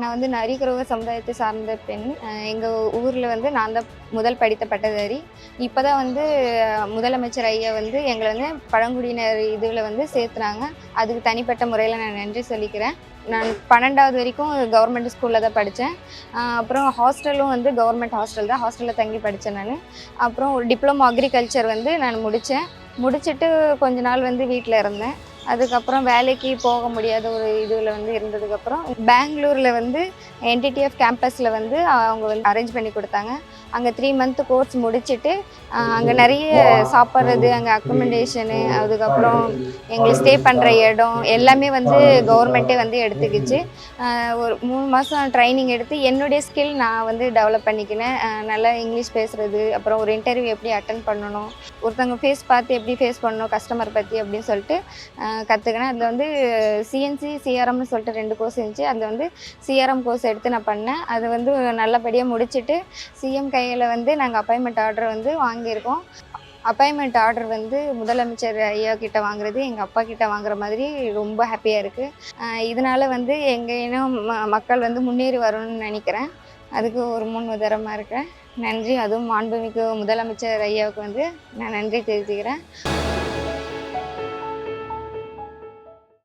நான் வந்து நரிக்குறவ சமுதாயத்தை சார்ந்த பெண். எங்கள் ஊரில் வந்து நான் தான் முதல் படித்த பட்டதாரி. இப்போ தான் வந்து முதலமைச்சர் ஐயா வந்து எங்களை வந்து பழங்குடியினர் இதில் வந்து சேர்த்துனாங்க. அதுக்கு தனிப்பட்ட முறையில் நான் நன்றி சொல்லிக்கிறேன். நான் பன்னெண்டாவது வரைக்கும் கவர்மெண்ட் ஸ்கூலில் தான் படித்தேன் அப்புறம் ஹாஸ்டலும் வந்து கவர்மெண்ட் ஹாஸ்டல் தான். ஹாஸ்டலில் தங்கி படித்தேன் நான். அப்புறம் ஒரு டிப்ளமோ அக்ரிகல்ச்சர் வந்து நான் முடித்தேன் முடிச்சுட்டு கொஞ்ச நாள் வந்து வீட்டில் இருந்தேன். அதுக்கப்புறம் வேலைக்கு போக முடியாத ஒரு இதில் வந்து இருந்ததுக்கப்புறம் பெங்களூரில் வந்து என்டிடிஎஃப் கேம்பஸில் வந்து அவங்க வந்து அரேஞ்ச் பண்ணி கொடுத்தாங்க. அங்கே த்ரீ மந்த் கோர்ஸ் முடிச்சுட்டு அங்கே நிறைய சாப்பிட்றது அங்கே அக்கமடேஷனு அதுக்கப்புறம் எங்களுக்கு ஸ்டே பண்ணுற இடம் எல்லாமே வந்து கவர்மெண்ட்டே வந்து எடுத்துக்கிச்சு. ஒரு மூணு மாதம் ட்ரைனிங் எடுத்து என்னுடைய ஸ்கில் நான் வந்து டெவலப் பண்ணிக்கினேன். நல்லா இங்கிலீஷ் பேசுகிறது அப்புறம் ஒரு இன்டர்வியூ எப்படி அட்டன் பண்ணணும் ஒருத்தவங்க ஃபேஸ் பார்த்து எப்படி ஃபேஸ் பண்ணணும் கஸ்டமர் பற்றி அப்படின்னு சொல்லிட்டு கற்றுக்கினேன் அதில் வந்து சிஎன்சி சிஆர்எம்னு சொல்லிட்டு ரெண்டு கோர்ஸ் இருந்துச்சு. அதில் வந்து சிஆர்எம் கோர்ஸ் எடுத்து நான் பண்ணேன். அது வந்து நல்லபடியாக முடிச்சுட்டு சிஎம் கையில் வந்து நாங்கள் அப்பாயின்மெண்ட் ஆர்டர் வந்து வாங்கியிருக்கோம். அப்பாயின்மெண்ட் ஆர்டர் வந்து முதலமைச்சர் ஐயா கிட்ட வாங்குறது எங்கள் அப்பா கிட்ட வாங்குற மாதிரி ரொம்ப ஹாப்பியாக இருக்குது இதனால் வந்து எங்கள் இனம் ம- மக்கள் வந்து முன்னேறி வரணும்னு நினைக்கிறேன். அதுக்கு ஒரு முன் உதாரணமாக இருக்கேன் நன்றி. அதுவும் மாண்புமிகு முதலமைச்சர் ஐயாவுக்கு வந்து நான் நன்றி தெரிவிக்கிறேன்